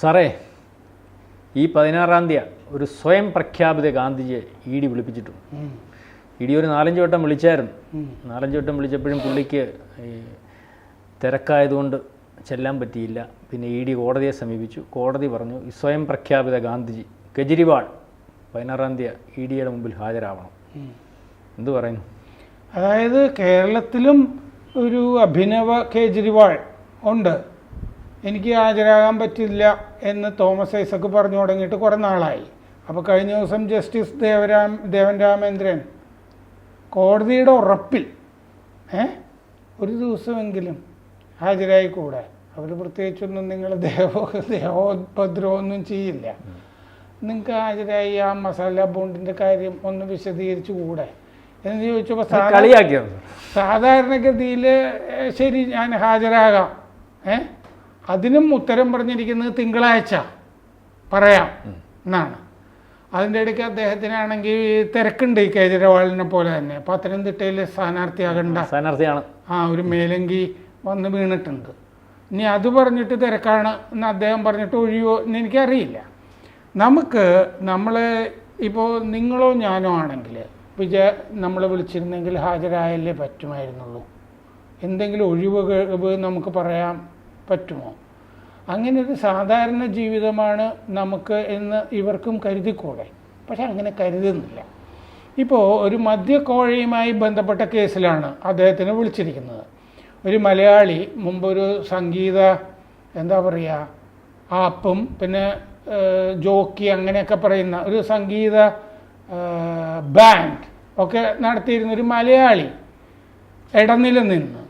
സാറേ ഈ പതിനാറാം തീയതി ഒരു സ്വയം പ്രഖ്യാപിത ഗാന്ധിജിയെ ഇ ഡി വിളിപ്പിച്ചിട്ടുണ്ട് ഇ ഡി ഒരു നാലഞ്ച് വട്ടം വിളിച്ചായിരുന്നു. നാലഞ്ച് വട്ടം വിളിച്ചപ്പോഴും പുള്ളിക്ക് ഈ തിരക്കായതുകൊണ്ട് ചെല്ലാൻ പറ്റിയില്ല. പിന്നെ ഇ ഡി കോടതിയെ സമീപിച്ചു. കോടതി പറഞ്ഞു ഈ സ്വയം പ്രഖ്യാപിത ഗാന്ധിജി കെജ്രിവാൾ പതിനാറാം തീയതി ഇ ഡിയുടെ മുമ്പിൽ ഹാജരാവണം. എന്ത് എന്തു പറയുന്നു? അതായത് കേരളത്തിലും ഒരു അഭിനവ കേജ്രിവാൾ ഉണ്ട്. എനിക്ക് ഹാജരാകാൻ പറ്റില്ല എന്ന് തോമസ് ഐസക്ക് പറഞ്ഞു തുടങ്ങിയിട്ട് കുറേ നാളായി. അപ്പോൾ കഴിഞ്ഞ ദിവസം ജസ്റ്റിസ് ദേവരാം ദേവൻ രാമേന്ദ്രൻ കോടതിയുടെ ഉറപ്പിൽ ഏ ഒരു ദിവസമെങ്കിലും ഹാജരായിക്കൂടെ? അവർ പ്രത്യേകിച്ചൊന്നും നിങ്ങൾ ദേവോ ദേഹോപദ്രവമൊന്നും ചെയ്യില്ല. നിങ്ങൾക്ക് ഹാജരായി ആ മസാല ബോണ്ടിന്റെ കാര്യം ഒന്ന് വിശദീകരിച്ചു കൂടെ എന്ന് ചോദിച്ചപ്പോൾ സാധാരണഗതിയിൽ ശരി ഞാൻ ഹാജരാകാം. ഏ? അതിനും ഉത്തരം പറഞ്ഞിരിക്കുന്നത് തിങ്കളാഴ്ച. പറയാം. എന്നാണ്. അതിന്റെ ഇടയ്ക്ക് അദ്ദേഹത്തിനാണെങ്കിൽ തിരക്കുണ്ട് ഈ കേജ്രിവാളിനെ പോലെ തന്നെ. പത്തനംതിട്ടയിൽ സ്ഥാനാർത്ഥിയാകണ്ട സ്ഥാനാർത്ഥിയാണ്. ആ ഒരു മേലങ്കി വന്ന് വീണിട്ടുണ്ട്. ഇനി അത് പറഞ്ഞിട്ട് തിരക്കാണ് എന്ന് അദ്ദേഹം പറഞ്ഞിട്ട് ഒഴിയോ എന്ന് എനിക്കറിയില്ല. നമുക്ക് നമ്മൾ ഇപ്പോൾ നിങ്ങളോ ഞാനോ ആണെങ്കിൽ വിജയ നമ്മളെ വിളിച്ചിരുന്നെങ്കിൽ ഹാജരായല്ലേ പറ്റുമായിരുന്നുള്ളൂ. എന്തെങ്കിലും ഒഴിവ് നമുക്ക് പറയാൻ പറ്റുമോ? അങ്ങനെ ഒരു സാധാരണ ജീവിതമാണ് നമുക്ക് എന്ന് ഇവർക്കും കരുതിക്കൂടെ? പക്ഷെ അങ്ങനെ കരുതുന്നില്ല. ഇപ്പോൾ ഒരു മദ്യക്കോഴയുമായി ബന്ധപ്പെട്ട കേസിലാണ് അദ്ദേഹത്തിനെ വിളിച്ചിരിക്കുന്നത്. ഒരു മലയാളി മുമ്പൊരു സംഗീത എന്താ പറയുക ആപ്പും പിന്നെ ജോക്കി അങ്ങനെയൊക്കെ പറയുന്ന ഒരു സംഗീത ബാൻഡ് ഒക്കെ നടത്തിയിരുന്ന ഒരു മലയാളി ഇടനില നിന്ന്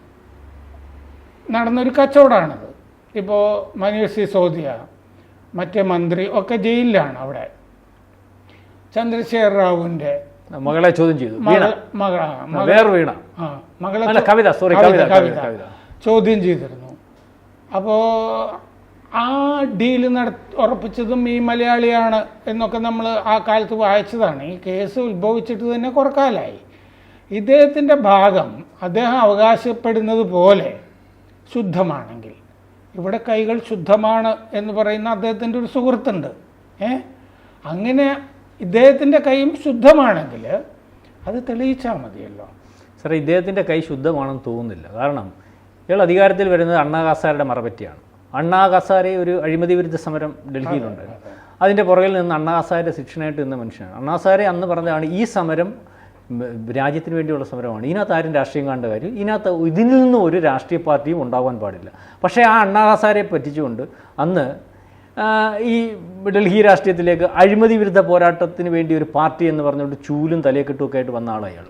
നടന്നൊരു കച്ചവടമാണത്. ഇപ്പോൾ മനീഷ് സിസോദിയ മറ്റേ മന്ത്രി ഒക്കെ ജയിലിലാണ് അവിടെ. ചന്ദ്രശേഖർ റാവുവിന്റെ മകളെ ചോദ്യം ചെയ്തു. വീണ? മകളെ കവിത, സോറി കവിത, കവിത. ചോദ്യം ചെയ്തിരുന്നു. അപ്പോൾ ആ ഡീൽ നട ഉറപ്പിച്ചതും ഈ മലയാളിയാണ് എന്നൊക്കെ നമ്മൾ ആ കാലത്ത് വായിച്ചതാണ്. ഈ കേസ് ഉത്ഭവിച്ചിട്ട് തന്നെ കുറക്കാലായി ഇദ്ദേഹത്തിന്റെ ഭാഗം അദ്ദേഹം അവകാശപ്പെടുന്നത് പോലെ ശുദ്ധമാണെങ്കിൽ ഇവിടെ കൈകൾ ശുദ്ധമാണ് എന്ന് പറയുന്ന അദ്ദേഹത്തിന്റെ ഒരു സുഹൃത്തുണ്ട്. ഏ? അങ്ങനെ ഇദ്ദേഹത്തിന്റെ കൈയും ശുദ്ധമാണെങ്കിൽ അത് തെളിയിച്ചാൽ മതിയല്ലോ. സാറേ ഇദ്ദേഹത്തിന്റെ കൈ ശുദ്ധമാണെന്ന് തോന്നുന്നില്ല. കാരണം ഇയാൾ അധികാരത്തിൽ വരുന്നത് അണ്ണാ ഹസാരയുടെ മറപറ്റിയാണ്. അണ്ണാ ഹസാരെ ഒരു അഴിമതി വിരുദ്ധ സമരം ഡൽഹിയിലുണ്ട്. അതിന്റെ പുറകിൽ നിന്ന് അണ്ണാ ഹസാരെ ശിക്ഷണായിട്ട് നിന്ന മനുഷ്യനാണ്. അണ്ണാ ഹസാരെ അന്ന് പറഞ്ഞതാണ് ഈ സമരം രാജ്യത്തിന് വേണ്ടിയുള്ള സമരമാണ്. ഇതിനകത്ത് ആരും രാഷ്ട്രീയം കാണേണ്ട കാര്യം ഇതിനകത്ത് ഇതിൽ നിന്ന് ഒരു രാഷ്ട്രീയ പാർട്ടിയും ഉണ്ടാവാൻ പാടില്ല. പക്ഷേ ആ അണ്ണാഹസാരെ പറ്റിച്ചുകൊണ്ട് അന്ന് ഈ ഡൽഹി രാഷ്ട്രീയത്തിലേക്ക് അഴിമതി വിരുദ്ധ പോരാട്ടത്തിന് വേണ്ടി ഒരു പാർട്ടി എന്ന് പറഞ്ഞുകൊണ്ട് ചൂലും തലയെക്കെട്ടുമൊക്കെ ആയിട്ട് വന്ന ആളാണ് അയാൾ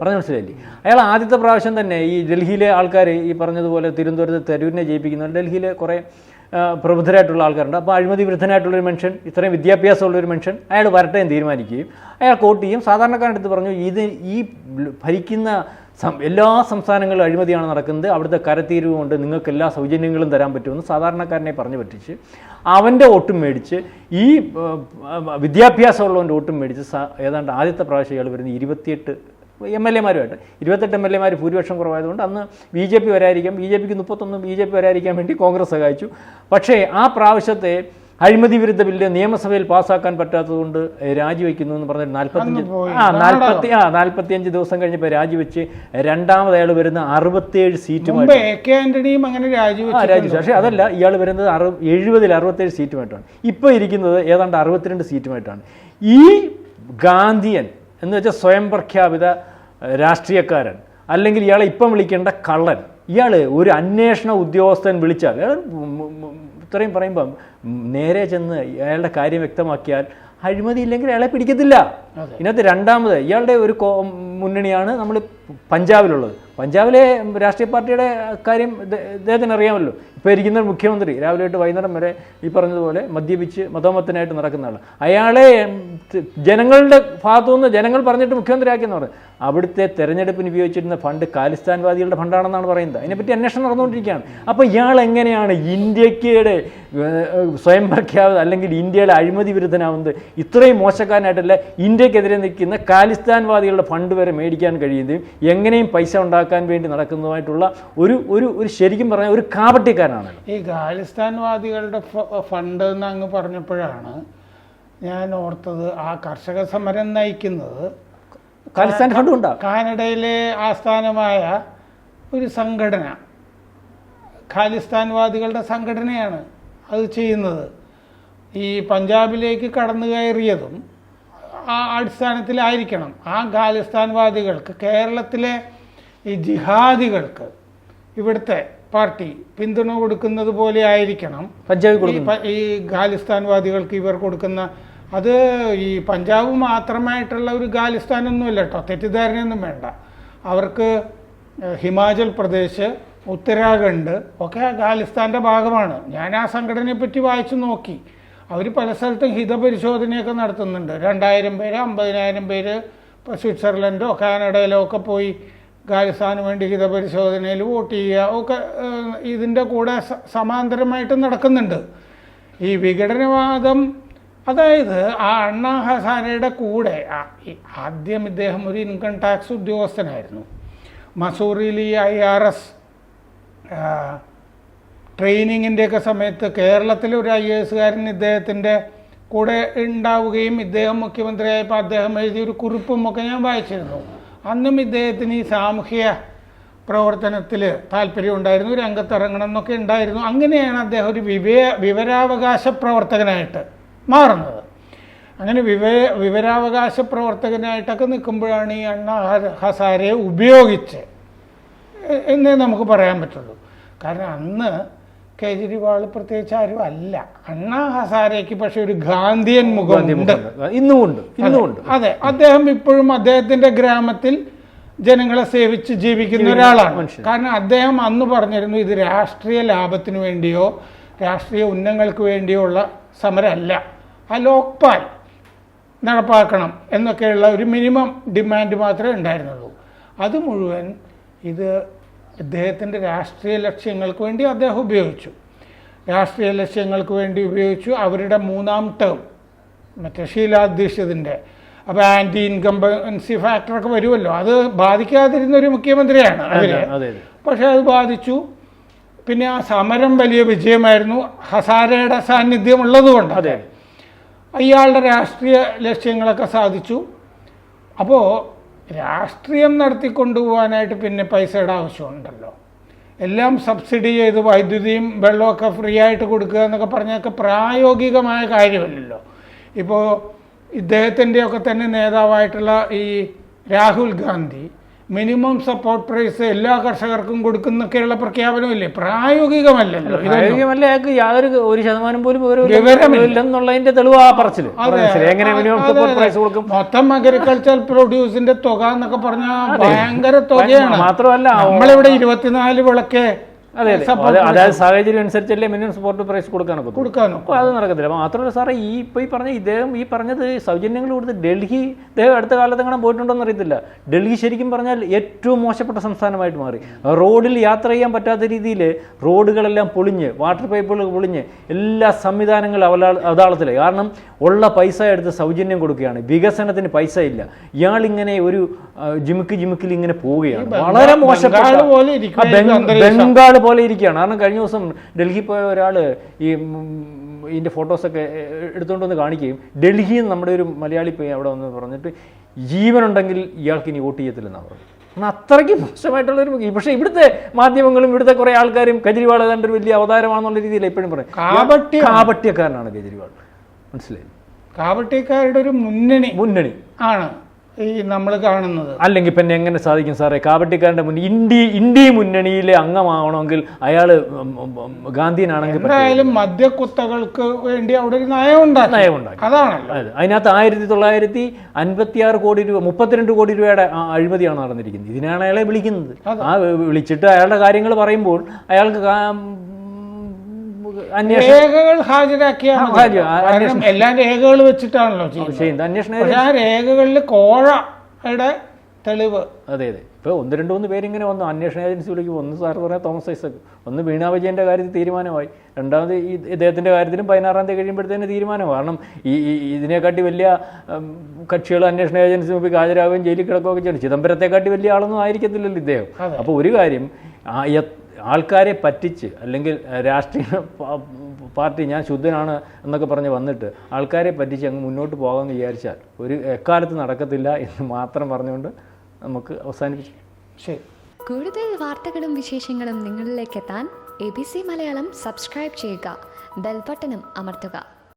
പറഞ്ഞു മനസ്സിലായില്ലേ? അയാൾ ആദ്യത്തെ പ്രാവശ്യം തന്നെ ഈ ഡൽഹിയിലെ ആൾക്കാർ ഈ പറഞ്ഞതുപോലെ തിരുവനന്തപുരത്ത് തരൂരിനെ ജയിപ്പിക്കുന്ന ഡൽഹിയിലെ കുറേ പ്രബുദ്ധരായിട്ടുള്ള ആൾക്കാരുണ്ട്. അപ്പോൾ അഴിമതി വിരുദ്ധനായിട്ടുള്ളൊരു മനുഷ്യൻ ഇത്രയും വിദ്യാഭ്യാസമുള്ളൊരു മനുഷ്യൻ അയാൾ വരട്ടെ എന്ന് തീരുമാനിക്കുകയും അയാൾ കോട്ട് ചെയ്യും. സാധാരണക്കാരുടെ അടുത്ത് പറഞ്ഞു ഇത് ഈ ഭരിക്കുന്ന എല്ലാ സംസ്ഥാനങ്ങളും അഴിമതിയാണ് നടക്കുന്നത്. അവിടുത്തെ കരത്തീരുവ് കൊണ്ട് നിങ്ങൾക്ക് എല്ലാ സൗജന്യങ്ങളും തരാൻ പറ്റുമെന്ന് സാധാരണക്കാരനെ പറഞ്ഞു പറ്റിച്ച് അവന്റെ വോട്ടും മേടിച്ച് ഈ വിദ്യാഭ്യാസമുള്ളവന്റെ വോട്ടും മേടിച്ച് ഏതാണ്ട് ആദ്യത്തെ പ്രാവശ്യം ഇയാൾ വരുന്ന ഇരുപത്തിയെട്ട് എം എൽ എമാരുമായിട്ട്. ഇരുപത്തെട്ട് എം എൽ എമാർ ഭൂരിപക്ഷം കുറവായതുകൊണ്ട് അന്ന് ബി ജെ പി വരായിരിക്കാം. ബി ജെ പിക്ക് മുപ്പത്തൊന്ന് ബി ജെ പി വരായിരിക്കാൻ വേണ്ടി കോൺഗ്രസ് സഹായിച്ചു. പക്ഷേ ആ പ്രാവശ്യത്തെ അഴിമതി വിരുദ്ധ ബില്ല് നിയമസഭയിൽ പാസ്സാക്കാൻ പറ്റാത്തതുകൊണ്ട് രാജിവെക്കുന്നു എന്ന് പറഞ്ഞിട്ട് നാൽപ്പത്തഞ്ച്. ആ നാൽപ്പത്തി ആ നാൽപ്പത്തിയഞ്ച് ദിവസം കഴിഞ്ഞപ്പോൾ രാജിവെച്ച് രണ്ടാമത് അയാൾ വരുന്ന അറുപത്തേഴ് സീറ്റുമായിട്ട്. അങ്ങനെ രാജിവെച്ചു. പക്ഷേ അതല്ല ഇയാൾ വരുന്നത് അറു എഴുപതിൽ അറുപത്തേഴ് സീറ്റുമായിട്ടാണ്. ഇപ്പോൾ ഇരിക്കുന്നത് ഏതാണ്ട് അറുപത്തിരണ്ട് സീറ്റുമായിട്ടാണ്. ഈ ഗാന്ധിയൻ എന്ന് വെച്ചാൽ സ്വയം പ്രഖ്യാപിത രാഷ്ട്രീയക്കാരൻ. അല്ലെങ്കിൽ ഇയാളെ ഇപ്പം വിളിക്കേണ്ട കള്ളൻ. ഇയാൾ ഒരു അന്വേഷണ ഉദ്യോഗസ്ഥൻ വിളിച്ചാൽ അയാൾ ഇത്രയും പറയുമ്പം നേരെ ചെന്ന് അയാളുടെ കാര്യം വ്യക്തമാക്കിയാൽ അഴിമതി ഇല്ലെങ്കിൽ അയാളെ പിടിക്കത്തില്ല. ഇതിനകത്ത് രണ്ടാമത് ഇയാളുടെ ഒരു മുന്നണിയാണ് നമ്മൾ പഞ്ചാബിലുള്ളത്. പഞ്ചാബിലെ രാഷ്ട്രീയ പാർട്ടിയുടെ കാര്യം ഇദ്ദേ- ഇദ്ദേഹത്തിന് അറിയാമല്ലോ. ഇപ്പോൾ ഇരിക്കുന്ന മുഖ്യമന്ത്രി രാവിലെ തൊട്ട് വൈകുന്നേരം വരെ ഈ പറഞ്ഞതുപോലെ മദ്യപിച്ച് മതോമത്തനായിട്ട് നടക്കുന്ന ആൾ അയാളെ ജനങ്ങളുടെ ഭാഗത്തുനിന്ന് ജനങ്ങൾ പറഞ്ഞിട്ട് മുഖ്യമന്ത്രി മുഖ്യമന്ത്രിയാക്കിയെന്ന് പറഞ്ഞു. അവിടുത്തെ തെരഞ്ഞെടുപ്പിന് ഉപയോഗിച്ചിരുന്ന ഫണ്ട് കാലിസ്ഥാൻവാദികളുടെ ഫണ്ടാണെന്നാണ് പറയുന്നത്. അതിനെപ്പറ്റി അന്വേഷണം നടന്നുകൊണ്ടിരിക്കുകയാണ്. അപ്പോൾ ഇയാൾ എങ്ങനെയാണ് ഇന്ത്യക്കയുടെ സ്വയം പ്രഖ്യാപിത അല്ലെങ്കിൽ ഇന്ത്യയുടെ അഴിമതി വിരുദ്ധനാവുന്നത് ഇത്രയും മോശക്കാരനായിട്ടല്ല ഇന്ത്യക്കെതിരെ നിൽക്കുന്ന കാലിസ്ഥാൻവാദികളുടെ ഫണ്ട് വരെ മേടിക്കാൻ കഴിയുന്നതും എങ്ങനെയും പൈസ ഉണ്ടാക്കാൻ ഉണ്ടാക്കാൻ വേണ്ടി നടക്കുന്നതുമായിട്ടുള്ള ഒരു ഒരു ഒരു ശരിക്കും പറഞ്ഞാൽ ഒരു കാപട്യക്കാരനാണല്ലോ. ഈ ഖാലിസ്ഥാൻവാദികളുടെ ഫണ്ട് എന്ന് അങ്ങ് പറഞ്ഞപ്പോഴാണ് ഞാൻ ഓർത്തത് ആ കർഷക സമരം നയിക്കുന്നത് ഖാലിസ്ഥാൻ ഫണ്ടും ഉണ്ടാകും കാനഡയിലെ ആസ്ഥാനമായ ഒരു സംഘടന. ഖാലിസ്ഥാൻവാദികളുടെ സംഘടനയാണ് അത് ചെയ്യുന്നത്. ഈ പഞ്ചാബിലേക്ക് കടന്നു കയറിയതും ആ അടിസ്ഥാനത്തിലായിരിക്കണം ആ ഖാലിസ്ഥാൻവാദികൾക്ക് കേരളത്തിലെ ഈ ജിഹാദികൾക്ക് ഇവിടുത്തെ പാർട്ടി പിന്തുണ കൊടുക്കുന്നത് പോലെ ആയിരിക്കണം. പഞ്ചാബ് ഈ ഖാലിസ്ഥാൻവാദികൾക്ക് ഇവർ കൊടുക്കുന്ന അത് ഈ പഞ്ചാബ് മാത്രമായിട്ടുള്ള ഒരു ഖാലിസ്ഥാനൊന്നുമല്ല കേട്ടോ. തെറ്റിദ്ധാരണയൊന്നും വേണ്ട. അവർക്ക് ഹിമാചൽ പ്രദേശ് ഉത്തരാഖണ്ഡ് ഒക്കെ ആ ഖാലിസ്ഥാന്റെ ഭാഗമാണ്. ഞാൻ ആ സംഘടനയെ പറ്റി വായിച്ചു നോക്കി. അവർ പല സ്ഥലത്തും ഹിതപരിശോധനയൊക്കെ നടത്തുന്നുണ്ട്. രണ്ടായിരം പേര് അമ്പതിനായിരം പേര് ഇപ്പോൾ സ്വിറ്റ്സർലൻഡോ കാനഡയിലോ ഒക്കെ പോയി ഖാലിസ്ഥാന് വേണ്ടി ഹിതപരിശോധനയിൽ വോട്ട് ചെയ്യുക ഒക്കെ ഇതിന്റെ കൂടെ സമാന്തരമായിട്ട് നടക്കുന്നുണ്ട്. ഈ വിഘടനവാദം അതായത് ആ അണ്ണാ ഹസാരയുടെ കൂടെ ആദ്യം ഇദ്ദേഹം ഒരു ഇൻകം ടാക്സ് ഉദ്യോഗസ്ഥനായിരുന്നു. മസൂറിയിൽ ഈ ഐ ആർ എസ് ട്രെയിനിങ്ങിന്റെയൊക്കെ സമയത്ത് കേരളത്തിലെ ഒരു ഐ എസുകാരൻ ഇദ്ദേഹത്തിന്റെ കൂടെ ഉണ്ടാവുകയും ഇദ്ദേഹം മുഖ്യമന്ത്രിയായപ്പോൾ അദ്ദേഹം എഴുതിയ ഒരു കുറിപ്പും ഒക്കെ ഞാൻ വായിച്ചിരുന്നു. അന്നും ഇദ്ദേഹത്തിന് ഈ സാമൂഹ്യ പ്രവർത്തനത്തിൽ താല്പര്യം ഉണ്ടായിരുന്നു രംഗത്തിറങ്ങണം എന്നൊക്കെ ഉണ്ടായിരുന്നു. അങ്ങനെയാണ് അദ്ദേഹം ഒരു വിവേ വിവരാവകാശ പ്രവർത്തകനായിട്ട് മാറുന്നത്. അങ്ങനെ വിവ വിവരാവകാശ പ്രവർത്തകനായിട്ടൊക്കെ നിൽക്കുമ്പോഴാണ് ഈ അണ്ണ ഹസാരെ ഉപയോഗിച്ച് എന്നേ നമുക്ക് പറയാൻ പറ്റുള്ളൂ. കാരണം അന്ന് കേജ്രിവാൾ പ്രത്യേകിച്ച് ആരും അല്ല. അണ്ണാ ഹസാരയ്ക്ക് പക്ഷെ ഒരു ഗാന്ധിയൻ മുഖം ഇന്നും ഉണ്ട് ഇന്നും ഉണ്ട് അതെ. അദ്ദേഹം ഇപ്പോഴും അദ്ദേഹത്തിന്റെ ഗ്രാമത്തിൽ ജനങ്ങളെ സേവിച്ച് ജീവിക്കുന്ന ഒരാളാണ്. കാരണം അദ്ദേഹം അന്ന് പറഞ്ഞിരുന്നു ഇത് രാഷ്ട്രീയ ലാഭത്തിനു വേണ്ടിയോ രാഷ്ട്രീയ ഉന്നങ്ങൾക്ക് വേണ്ടിയോ ഉള്ള സമരമല്ല. ആ ലോക്പാൽ നടപ്പാക്കണം എന്നൊക്കെയുള്ള ഒരു മിനിമം ഡിമാൻഡ് മാത്രമേ ഉണ്ടായിരുന്നുള്ളൂ. അത് മുഴുവൻ ഇത് ഇദ്ദേഹത്തിന്റെ രാഷ്ട്രീയ ലക്ഷ്യങ്ങൾക്ക് വേണ്ടി അദ്ദേഹം ഉപയോഗിച്ചു. രാഷ്ട്രീയ ലക്ഷ്യങ്ങൾക്ക് വേണ്ടി ഉപയോഗിച്ചു. അവരുടെ മൂന്നാം ടേം മറ്റേ ഷീലാ ദീക്ഷിതിന്റെ അപ്പോൾ ആന്റി ഇൻകംബൻസി ഫാക്ടറൊക്കെ വരുമല്ലോ. അത് ബാധിക്കാതിരുന്ന ഒരു മുഖ്യമന്ത്രിയാണ് അവർ അതെ പക്ഷേ അത് ബാധിച്ചു. പിന്നെ ആ സമരം വലിയ വിജയമായിരുന്നു. ഹസാരയുടെ സാന്നിധ്യം ഉള്ളതുകൊണ്ട് അതെ. അയാളുടെ രാഷ്ട്രീയ ലക്ഷ്യങ്ങളൊക്കെ സാധിച്ചു. അപ്പോൾ രാഷ്ട്രീയം നടത്തിക്കൊണ്ടുപോകാനായിട്ട് പിന്നെ പൈസയുടെ ആവശ്യമുണ്ടല്ലോ. എല്ലാം സബ്സിഡി ചെയ്ത് വൈദ്യുതിയും വെള്ളമൊക്കെ ഫ്രീ ആയിട്ട് കൊടുക്കുക എന്നൊക്കെ പറഞ്ഞൊക്കെ പ്രായോഗികമായ കാര്യമല്ലല്ലോ. ഇപ്പോൾ ഇദ്ദേഹത്തിന്റെയൊക്കെ തന്നെ നേതാവായിട്ടുള്ള ഈ Rahul Gandhi minimum support price എല്ലാ കർഷകർക്കും കൊടുക്കുന്നൊക്കെയുള്ള പ്രഖ്യാപനമില്ലേ? പ്രായോഗികമല്ലല്ലോ. പ്രായോഗികമല്ല അയാൾക്ക് യാതൊരു ഒരു ശതമാനം പോലും വിവരമില്ലെന്നുള്ളതിന്റെ തെളിവ് ആ പറച്ചിൽ. എങ്ങനെ മിനിമം സപ്പോർട്ട്. പ്രൈസ് കൊടുക്കും? മൊത്തം അഗ്രികൾച്ചർ പ്രൊഡ്യൂസിന്റെ തുക എന്നൊക്കെ പറഞ്ഞാൽ ഭയങ്കര തുകയാണ്. മാത്രമല്ല നമ്മളിവിടെ ഇരുപത്തിനാല് വിളക്കെ അതെ അതെ. അതായത് സാഹചര്യം അനുസരിച്ചല്ലേ മിനിമം സപ്പോർട്ട് പ്രൈസ് കൊടുക്കാനൊക്കെ കൊടുക്കാനോ അപ്പോൾ അത് നടക്കത്തില്ല. മാത്രമല്ല സാറേ ഈ ഇപ്പോൾ ഈ പറഞ്ഞ ഇദ്ദേഹം ഈ പറഞ്ഞത് സൗജന്യങ്ങൾ കൊടുത്ത് ഡൽഹി ഇദ്ദേഹം അടുത്ത കാലത്ത് എങ്ങനെ പോയിട്ടുണ്ടോന്ന് അറിയത്തില്ല. ഡൽഹി ശരിക്കും പറഞ്ഞാൽ ഏറ്റവും മോശപ്പെട്ട സംസ്ഥാനമായിട്ട് മാറി. റോഡിൽ യാത്ര ചെയ്യാൻ പറ്റാത്ത രീതിയിൽ റോഡുകളെല്ലാം പൊളിഞ്ഞ് വാട്ടർ പൈപ്പുകൾ പൊളിഞ്ഞ് എല്ലാ സംവിധാനങ്ങളും അവലാ അതാളത്തിലായി കാരണം ഉള്ള പൈസ എടുത്ത് സൗജന്യം കൊടുക്കുകയാണ്. വികസനത്തിന് പൈസ ഇല്ല. ഇയാളിങ്ങനെ ഒരു ജിമുക്ക് ജിമുക്കിൽ ഇങ്ങനെ പോവുകയാണ്. വളരെ മോശപ്പെട്ട ബംഗാൾ പോലെ ഇരിക്കുകയാണ്. കാരണം കഴിഞ്ഞ ദിവസം ഡൽഹി പോയ ഒരാൾ ഈ ഇതിന്റെ ഫോട്ടോസൊക്കെ എടുത്തുകൊണ്ട് വന്ന് കാണിക്കുകയും ഡൽഹിയിൽ നിന്ന് നമ്മുടെ ഒരു മലയാളി പോയി അവിടെ വന്ന് പറഞ്ഞിട്ട് ജീവനുണ്ടെങ്കിൽ ഇയാൾക്ക് ഇനി വോട്ട് ചെയ്യത്തില്ലെന്നാണ് പറഞ്ഞത്. എന്നാൽ അത്രയ്ക്ക് മോശമായിട്ടുള്ള ഒരു പക്ഷേ ഇവിടുത്തെ മാധ്യമങ്ങളും ഇവിടുത്തെ കുറേ ആൾക്കാരും കെജ്രിവാൾ ഏതാണ്ട് ഒരു വലിയ അവതാരമാണെന്നുള്ള രീതിയിൽ എപ്പോഴും പറയും. കാപട്യം. കാപട്യക്കാരനാണ് കെജ്രിവാൾ. മനസ്സിലായി കാപട്യക്കാരുടെ ഒരു മുന്നണി മുന്നണി. ആണ്. ഈ നമ്മൾ കാണുന്നത്. അല്ലെങ്കിൽ പിന്നെ എങ്ങനെ സാധിക്കും സാറേ? കാപട്ടിക്കാരന്റെ മുന്നിൽ ഇന്ത്യ ഇന്ത്യ മുന്നണിയിലെ അംഗമാവണമെങ്കിൽ അയാൾ ഗാന്ധിയനാണെങ്കിൽ. എന്തായാലും മദ്യക്കുത്തകൾക്ക് വേണ്ടി അവിടെ ഒരു നയം ഉണ്ടാക്കി നയമുണ്ടാക്കി. അതാണല്ലോ. അതെ. അതിനകത്ത് ആയിരത്തി തൊള്ളായിരത്തി അൻപത്തി ആറ് കോടി രൂപ മുപ്പത്തിരണ്ട് കോടി രൂപയുടെ അഴിമതിയാണ് നടന്നിരിക്കുന്നത്. ഇതിനാണ് അയാളെ വിളിക്കുന്നത്. ആ വിളിച്ചിട്ട് അയാളുടെ കാര്യങ്ങൾ പറയുമ്പോൾ അയാൾക്ക് രേഖകൾ ഹാജരാക്കിയാൽ കാരണം എല്ലാം രേഖകൾ വെച്ചിട്ടാണല്ലോ ചെയ്യുന്നത്. അന്വേഷണം ആ രേഖകളിൽ കോഴയുടെ തെളിവ്. അതെ അതെ. ഇപ്പോൾ ഒന്ന് രണ്ട് മൂന്ന് പേരിങ്ങനെ വന്നു. അന്വേഷണ ഏജൻസി വിളിക്കും ഒന്ന് സാർ പറഞ്ഞ തോമസ് ഐസക് ഒന്ന് വീണ വിജയന്റെ കാര്യത്തിൽ തീരുമാനമായി. രണ്ടാമത് ഈ ഇദ്ദേഹത്തിന്റെ കാര്യത്തിലും പതിനാറാം തീയതി കഴിയുമ്പോഴത്തേന് തീരുമാനമാണ് കാരണം ഈ ഇതിനെക്കാട്ടി വലിയ കക്ഷികൾ അന്വേഷണ ഏജൻസി മുമ്പിൽ ഹാജരാകുകയും ജയിലിൽ കിടക്കുകയൊക്കെ ചെയ്യണം ചിദംബരത്തെക്കാട്ടി വലിയ ആളൊന്നും ആയിരിക്കത്തില്ലല്ലോ ഇദ്ദേഹം. അപ്പോൾ ഒരു കാര്യം ആൾക്കാരെ പറ്റിച്ച് അല്ലെങ്കിൽ രാഷ്ട്രീയ പാർട്ടി ഞാൻ ശുദ്ധനാണ് എന്നൊക്കെ പറഞ്ഞ് വന്നിട്ട് ആൾക്കാരെ പറ്റിച്ച് അങ്ങ് മുന്നോട്ട് പോകാമെന്ന് വിചാരിച്ചാൽ ഒരു എക്കാലത്ത് നടക്കത്തില്ല എന്ന് മാത്രം പറഞ്ഞുകൊണ്ട് നമുക്ക് അവസാനിപ്പിച്ചു. ശരി. കൂടുതൽ വാർത്തകളും വിശേഷങ്ങളും നിങ്ങളിലേക്ക് എത്താൻ A B C Malayalam subscribe ചെയ്യുക. ബെൽബട്ടനും അമർത്തുക.